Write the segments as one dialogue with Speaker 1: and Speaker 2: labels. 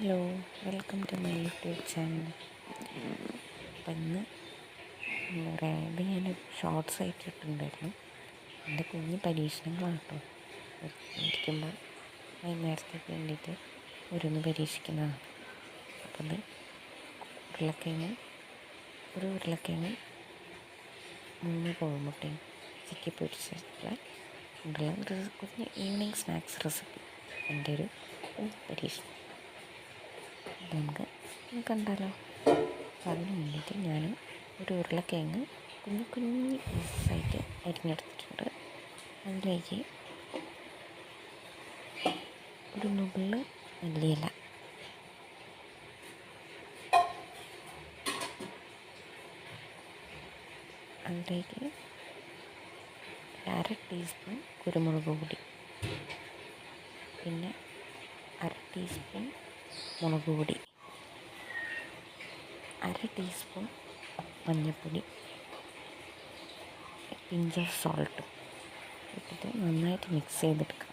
Speaker 1: Hello welcome to my YouTube channel. അപ്പം ഇന്ന് എന്താ പറയുക ഇത് ഞാൻ ഷോർട്സ് ആയിട്ട് ഇട്ടിട്ടുണ്ടായിരുന്നു. എന്റെ കുഞ്ഞ് പരീക്ഷണങ്ങളാണ് കേട്ടോ ഇരിക്കുമ്പോൾ വൈകുന്നേരത്തേക്ക് വേണ്ടിയിട്ട് ഓരോന്ന് പരീക്ഷിക്കുന്നതാണ്. അപ്പം ഇത് ഉരുളക്കിഴങ്ങ് ഒരു ഉരുളക്കിഴങ്ങ് മൂന്ന് കോഴിമുട്ടയും ചിക്കി പൊരിച്ചിട്ടുള്ള ഉള്ള കുഞ്ഞ് ഈവനിങ് സ്നാക്സ് റെസിപ്പി എന്റെ ഒരു പരീക്ഷണം. നമുക്ക് കണ്ടാലോ? അതിന് വേണ്ടിയിട്ട് ഞാൻ ഒരു ഉരുളക്കിഴങ്ങ് കുഞ്ഞു കുഞ്ഞു പീസായിട്ട് അരിഞ്ഞെടുത്തിട്ടുണ്ട്. അതിലേക്ക് ഒരു നുള്ള് മല്ലിയില. അതിലേക്ക് അര ടീസ്പൂൺ കുരുമുളക് പൊടി. പിന്നെ അര ടീസ്പൂൺ മുളക് പൊടി അര ടീസ്പൂൺ മഞ്ഞൾപ്പൊടി. പിഞ്ച് ഓഫ് സോൾട്ട് ഇട്ടിട്ട് നന്നായിട്ട് മിക്സ് ചെയ്തെടുക്കാം.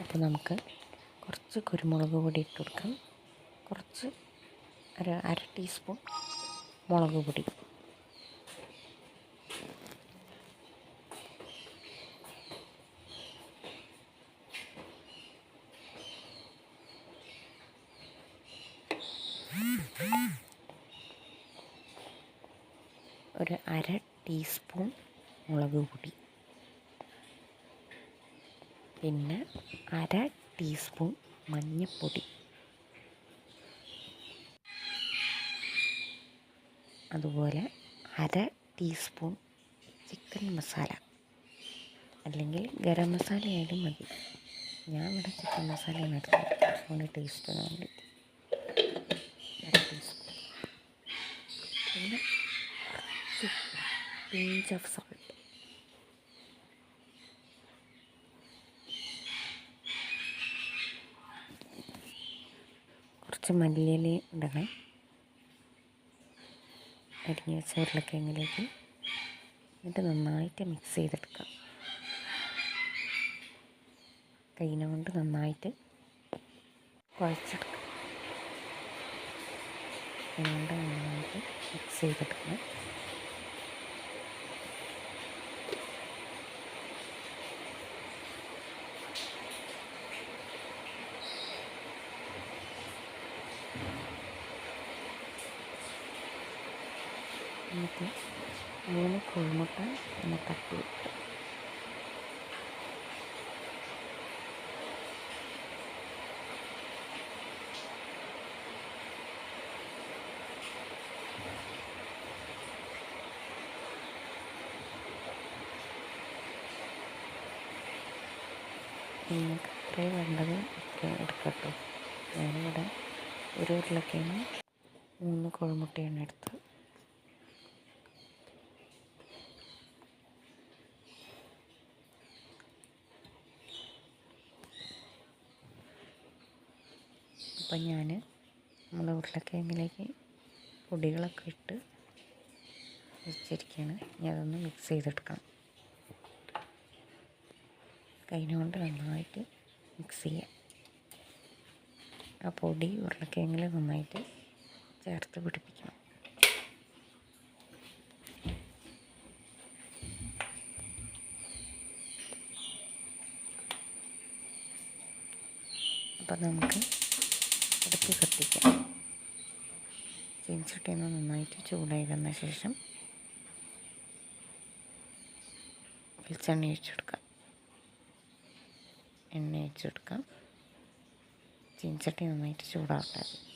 Speaker 1: അപ്പോൾ നമുക്ക് കുറച്ച് കുരുമുളക് പൊടി ഇട്ട് കൊടുക്കാം. കുറച്ച് ഒരു അര ടീസ്പൂൺ മുളക് പൊടി. ഒരു അര ടീസ്പൂൺ മുളക് പൊടി. പിന്നെ അര ടീസ്പൂൺ മഞ്ഞൾപ്പൊടി അതുപോലെ അര ടീസ്പൂൺ ചിക്കൻ മസാല അല്ലെങ്കിൽ ഗരം മസാല ആയാലും മതി. ഞാൻ ഇവിടെ ചിക്കൻ മസാലയാണ് എടുത്തത്. ടേസ്റ്റ് ടേസ്റ്റിന് വേണ്ടിയിട്ട് അര ടീസ്പൂൺ പിന്നെ പിഞ്ച് ഓഫ് സോൾട്ട് കുറച്ച് മല്ലിയില ഇടണേ. അരിഞ്ഞ് വെച്ച ഉരുളക്കിഴങ്ങിലേക്ക് എന്നിട്ട് നന്നായിട്ട് മിക്സ് ചെയ്തെടുക്കാം. കൈന കൊണ്ട് നന്നായിട്ട് കുഴച്ചെടുക്കാം. കൈകൊണ്ട് നന്നായിട്ട് മിക്സ് ചെയ്തെടുക്കണം എന്നിട്ട് കോഴിമുട്ട ഒന്ന് തട്ടി വിട്ട്. നിങ്ങൾക്ക് എത്രയും വേണ്ടത് ഒക്കെ എടുക്കട്ടോ. ഞാനിവിടെ ഒരു ഉരുളക്കിഴങ്ങ് മൂന്ന് കോഴിമുട്ടയാണ് എടുത്തത്. അപ്പം ഞാൻ നമ്മൾ ഉരുളക്കിഴങ്ങിലേക്ക് പൊടികളൊക്കെ ഇട്ട് വെച്ചിരിക്കുകയാണ് ഇനി അതൊന്ന് മിക്സ് ചെയ്തെടുക്കണം. കൈന കൊണ്ട് നന്നായിട്ട് മിക്സ് ചെയ്യാം. ആ പൊടി ഉരുളക്കിഴങ്ങിൽ നന്നായിട്ട് ചേർത്ത് പിടിപ്പിക്കണം. അപ്പം നമുക്ക് അടുപ്പ് കത്തിക്കാം ചീൻചട്ടി ഒന്ന് നന്നായിട്ട് ചൂടായി വന്ന ശേഷം വെളിച്ചെണ്ണ ഒഴിച്ചെടുക്കാം. എണ്ണ ഒഴിച്ചെടുക്കാം. ചീൻചട്ടി നന്നായിട്ട് ചൂടാവട്ടെ.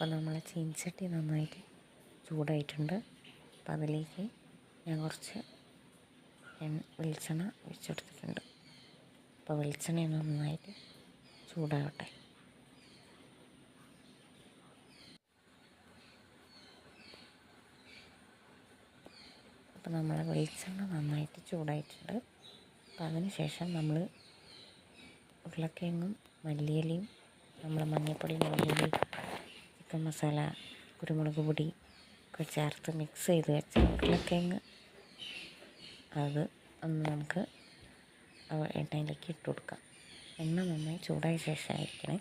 Speaker 1: അപ്പം നമ്മളെ ചീനച്ചട്ടി നന്നായിട്ട് ചൂടായിട്ടുണ്ട്. അപ്പം അതിലേക്ക് ഞാൻ കുറച്ച് വെളിച്ചെണ്ണ വെളിച്ചെണ്ണ ഒഴിച്ചെടുത്തിട്ടുണ്ട്. അപ്പോൾ വെളിച്ചെണ്ണ നന്നായിട്ട് ചൂടാകട്ടെ അപ്പോൾ നമ്മളെ വെളിച്ചെണ്ണ നന്നായിട്ട് ചൂടായിട്ടുണ്ട്. അപ്പം അതിന് ശേഷം നമ്മൾ ഉരുളക്കിഴങ്ങും മല്ലിയിലയും നമ്മൾ മഞ്ഞപ്പൊടിയും മുളകുപൊടി ചിക്കൻ മസാല കുരുമുളക് പൊടി ഒക്കെ ചേർത്ത് മിക്സ് ചെയ്ത് വെച്ച ഉരുളക്കിഴങ്ങ്. അത് ഒന്ന് നമുക്ക് എണ്ണയിലേക്ക് ഇട്ട് കൊടുക്കാം. എണ്ണ നന്നായി ചൂടായ ശേഷമായിരിക്കണേ.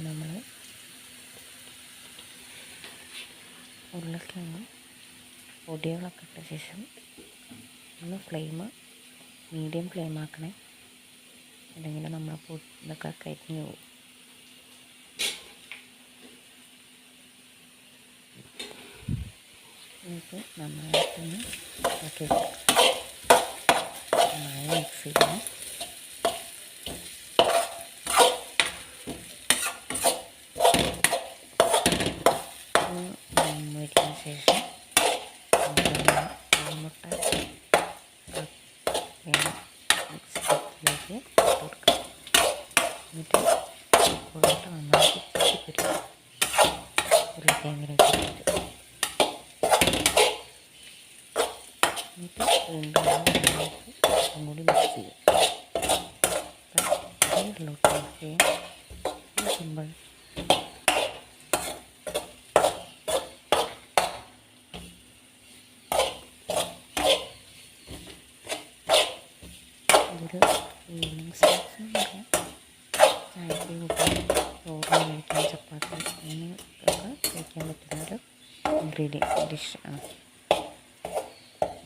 Speaker 1: അപ്പം നമ്മൾ ഉരുളക്കിഴങ്ങ് പൊടികളൊക്കെ ഇട്ട ശേഷം ഒന്ന് ഫ്ലെയിം മീഡിയം ഫ്ലെയിം ആക്കണേ. അല്ലെങ്കിൽ നമ്മൾ ഇതൊക്കെ കരിഞ്ഞു പോകും. എന്നിട്ട് നന്നായിട്ടൊന്ന് ഇളക്കി നന്നായി മിക്സ് ചെയ്യണം വയ്ക്കുന്ന ശേഷം മുട്ട മിക്സിലേക്ക് കൊടുക്കാം എന്നിട്ട് കോഴിമുട്ട നന്നായിട്ട് ചുറ്റിപ്പിടിക്കും ഉരുളക്കിഴങ്ങിലേക്ക് ഇട്ടിട്ട് എന്നിട്ട് വീണ്ടും നന്നായിട്ട് ഒന്നും കൂടി മിക്സ് ചെയ്യും അതേ ഉള്ളൂ ചെയ്യാൻ സിമ്പിൾ. ഇതൊരു ഈവനിങ് സ്നാക്സ് ചായക്ക് കൂട്ടാൻ ചോറ് കഴിക്കാൻ ചപ്പാത്തി. അങ്ങനെയൊക്കെ കഴിക്കാൻ പറ്റുന്ന ഒരു ഇൻഗ്രീഡിയൻ ഡിഷ് ആണ്.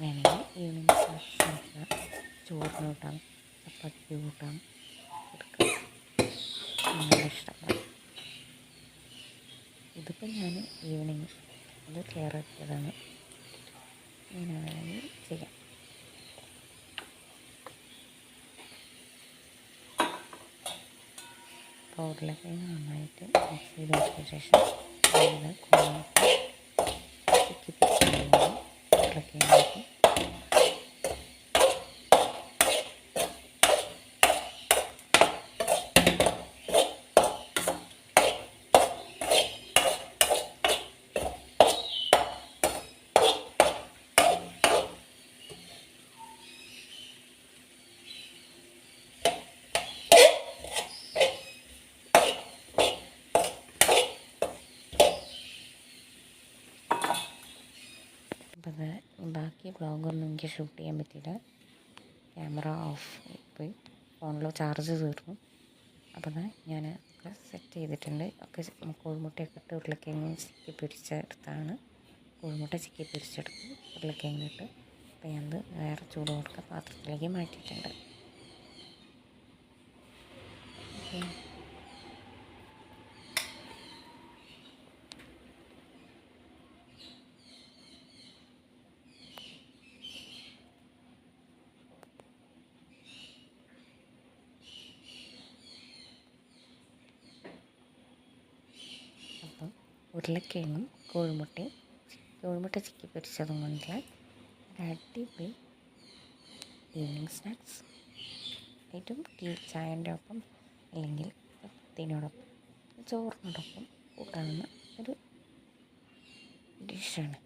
Speaker 1: വേണമെങ്കിൽ ഈവനിങ് സ്നാക്സ് ചോറിന് കൂട്ടാം ചപ്പാത്തിക്ക് കൂട്ടാം. നിങ്ങളുടെ ഇഷ്ടമാണ് ഇതിപ്പോൾ ഞാൻ ഈവനിങ് ഇത് തയ്യാറാക്കിയതാണ് ഇങ്ങനെ ചെയ്യാം. പൗഡറിലൊക്കെ നന്നായിട്ട് മിക്സ് ചെയ്ത് വെച്ച ശേഷം അതിൽ കുഴമ്പ് ചിക്കി പിടിച്ച് ഉരുളക്കിഴങ്ങ് അപ്പോൾ അത് ബാക്കി വ്ളോഗൊന്നും എനിക്ക് ഷൂട്ട് ചെയ്യാൻ പറ്റിയില്ല. ക്യാമറ ഓഫ് പോയി ഫോണിലോ ചാർജ് തീർന്നു. അപ്പോൾ ഞാൻ ഒക്കെ സെറ്റ് ചെയ്തിട്ടുണ്ട്. ഒക്കെ കോഴിമുട്ടയൊക്കെ ഇട്ട് ഉരുളക്കിഴങ്ങ് ചിക്കി പിടിച്ചെടുത്താണ് കോഴിമുട്ട ചിക്കി പിടിച്ചെടുത്ത് ഉരുളക്കിഴങ്ങിട്ട് അപ്പോൾ ഞാനത് വേറെ ചൂട് കൊടുക്ക പാത്രത്തിലേക്ക് മാറ്റിയിട്ടുണ്ട്. ഓക്കെ. ഉരുളക്കിഴങ്ങും കോഴിമുട്ടയും കോഴിമുട്ട ചിക്കി പൊരിച്ചതും കൊണ്ടുള്ള അടിപൊളി ഈവനിങ് സ്നാക്സ് ഏറ്റവും ടീ ചായന്റെ ഒപ്പം അല്ലെങ്കിൽ പത്തിനോടൊപ്പം ചോറിനോടൊപ്പം കൂട്ടാവുന്ന ഒരു ഡിഷാണ്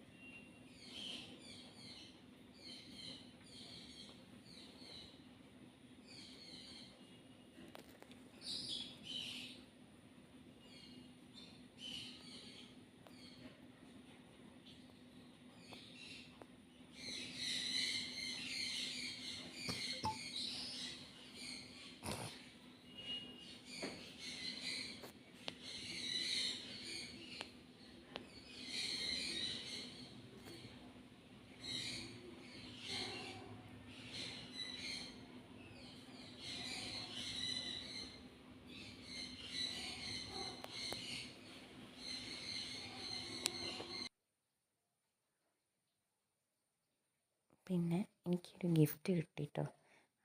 Speaker 1: പിന്നെ എനിക്കൊരു ഗിഫ്റ്റ് കിട്ടി കേട്ടോ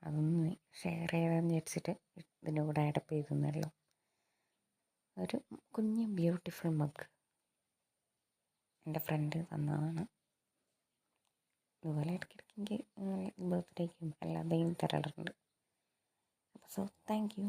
Speaker 1: അതൊന്ന് ഷെയർ ചെയ്യാമെന്ന് വിചാരിച്ചിട്ട് ഇതിന്റെ കൂടെ ആഡപ്പ് ചെയ്തെന്നുള്ളൂ ഒരു കുഞ്ഞ് ബ്യൂട്ടിഫുൾ മഗ് എന്റെ ഫ്രണ്ട് തന്നതാണ്. ഇതുപോലെ ഇടയ്ക്കിടയ്ക്ക് എനിക്ക് ബർത്ത്ഡേക്കും എല്ലാതെയും തരാറുണ്ട്. അപ്പോൾ സോ താങ്ക് യു